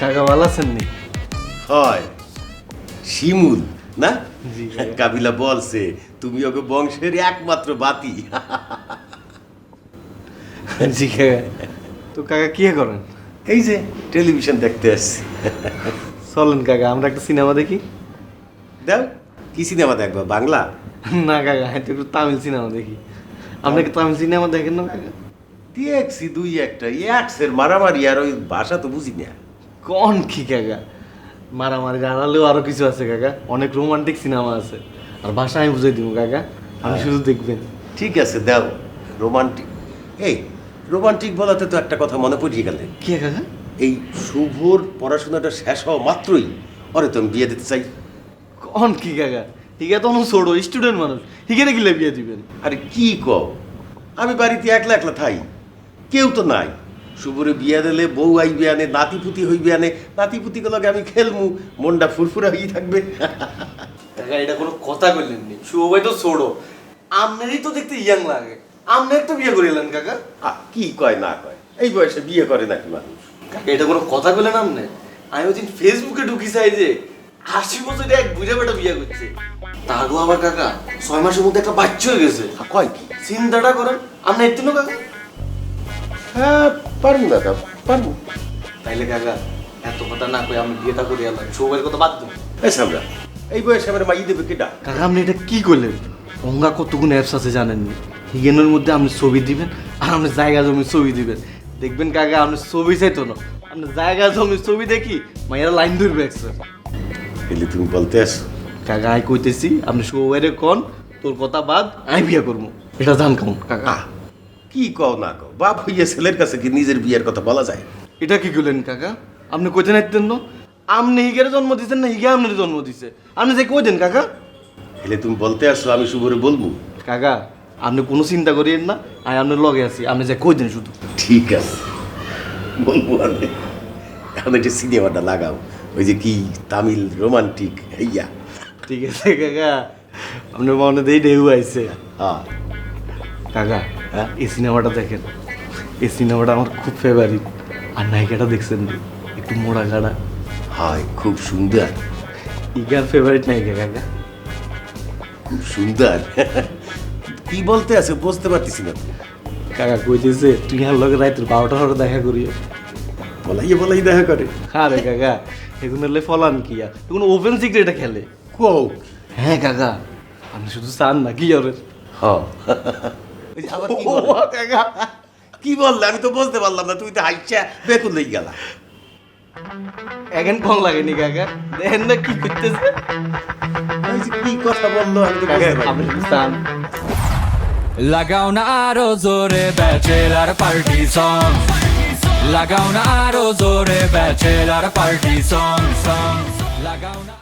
কাকা ভালো আছেন নি হয়। শিমুল না? কাবিলা বলছে তুমি ওকে বংশের একমাত্র বাতি। জি কাকা তো কাকা কি করেন? এই যে টেলিভিশন দেখতে আসছি। চলেন কাকা আমরা একটা সিনেমা দেখি। দাও কি সিনেমা দেখব বাংলা? না কাকা তো একটু তামিল সিনেমা দেখি। আপনি কি তামিল সিনেমা দেখেন না কাকা? দেখছি দুই একটা একসের মারামারি আর ওই ভাষা তো বুঝি না। কোন কি কাকা? মারামারি আড়ালেও আরও কিছু আছে কাকা। অনেক রোমান্টিক সিনেমা আছে। আর ভাষা আমি বুঝাই দিব কাকা। আপনি শুধু দেখবেন। ঠিক আছে দাও। রোমান্টিক এই রোমান্টিক বলাতে তো একটা কথা মনে পড়িয়ে গেলে। কি কাকা? এই শুভর পড়াশোনাটা শেষ হওয়া মাত্রই ওরে তো আমি বিয়ে দিতে চাই। কন কি কাকা? হিগে তো অনেক ছোট স্টুডেন্ট মানুষ। হিগে গিলে বিয়ে দিবেন? আরে কি কও? আমি বাড়িতে একলা একলা থাই কেউ তো নাই। শুভরে বিয়া দিলে বউ আইবে আনে নাতিপুতি হইবে আনে নাতিপুতি গুলোকে আমি খেলমু মনটা ফুরফুরা হয়ে থাকবে। কাকা এটা কোনো কথা বললেন নি। শুভ ভাই তো ছোট। আপনারই তো দেখতে ইয়াং লাগে। আপনি একটা বিয়ে করিলেন কাকা। কি কয় না কয়? এই বয়সে বিয়ে করে নাকি মানুষ? কাকা এটা কোনো কথা বললেন আপনি আমি ওই দিন ফেসবুকে ঢুকি চাই যে আশি বছরে এক বুঝে বেটা বিয়ে করছে। তারও আবার কাকা ছয় মাসের মধ্যে একটা বাচ্চা হয়ে গেছে। কয় কি? চিন্তাটা করেন আপনি এত্তিনো কাকা? হ্যাঁ পারব তা পারব। তাইলে কাকা এত কথা না কই আমি বিয়েটা করে এলাম সৌভাইয়ের কথা বাদ দেবো এই সামরা এই বয়সে আমার মাই দেবে কেটা কাকা আপনি এটা কি করলেন? রঙ্গা কতগুলো অ্যাপস আছে জানেননি হিগেনের মধ্যে আপনি ছবি দিবেন আর আপনি জায়গা জমি ছবি দিবেন। দেখবেন কাকা আপনি ছবি চাইতো না। আপনি জায়গা জমি ছবি দেখি মাইয়ারা লাইন ধরবে একসাথে এলে তুমি বলতে আসো। কাকা আমি কইতেছি আপনি সৌভাইয়ের কন তোর কথা বাদ আমি বিয়ে করব। এটা জান কেমন কাকা? কি কও না কও? বাপ হইয়া ছেলের কাছে কি নিজের বিয়ের কথা বলা যায়? এটা কি করলেন কাকা? আপনি কইতে নাইতেন না? আপনি হিগের জন্ম দিচ্ছেন না হিগে আপনার জন্ম দিছে। আপনি যে কই দেন কাকা? এলে তুমি বলতে আসো আমি শুভরে বলব। কাকা আপনি কোনো চিন্তা করিয়েন না আমি আপনার লগে আছি আপনি যে কই দেন শুধু। ঠিক আছে। বলব আমি। এখন একটা সিনেমাটা লাগাও ওই যে কি তামিল রোমান্টিক হইয়া। ঠিক আছে কাকা আপনার মনে দেই ঢেউ আইছে হ্যাঁ। কাকা এই সিনেমাটা দেখেন। এই সিনেমাটা আমার খুব ফেভারিট আর নায়িকাটা দেখছেন? একটু মোড়া গাড়া। হয় খুব সুন্দর। ইগার ফেভারিট নায়িকা কাকা? খুব সুন্দর। কি বলতে আছে বুঝতে পারতেছি না। কাকা কইতেছে তুই আর লগে রাইতের বারোটা হরে দেখা করিও। বলাইয়ে বলাই দেখা করে। আরে কাকা এগুলো হলে ফলান কি আর? ওপেন সিক্রেটে খেলে। কও। হ্যাঁ কাকা আপনি শুধু চান না কি হ্যাঁ ওই যে আবার কি বলে? কি বললে? আমি তো বুঝতে পারলাম না তুমি তো হাইচা বেকুল লেগে গেলা। এখন কম লাগেনি কাকা। দেখেন না কি করতেছে। কি কথা বলল আমি তো বুঝতে পারলাম লাগাও না আরও জোরে ব্যাচেলার পার্টি সং লাগাও না আরও জোরে ব্যাচেলার পার্টি সং সং লাগাও না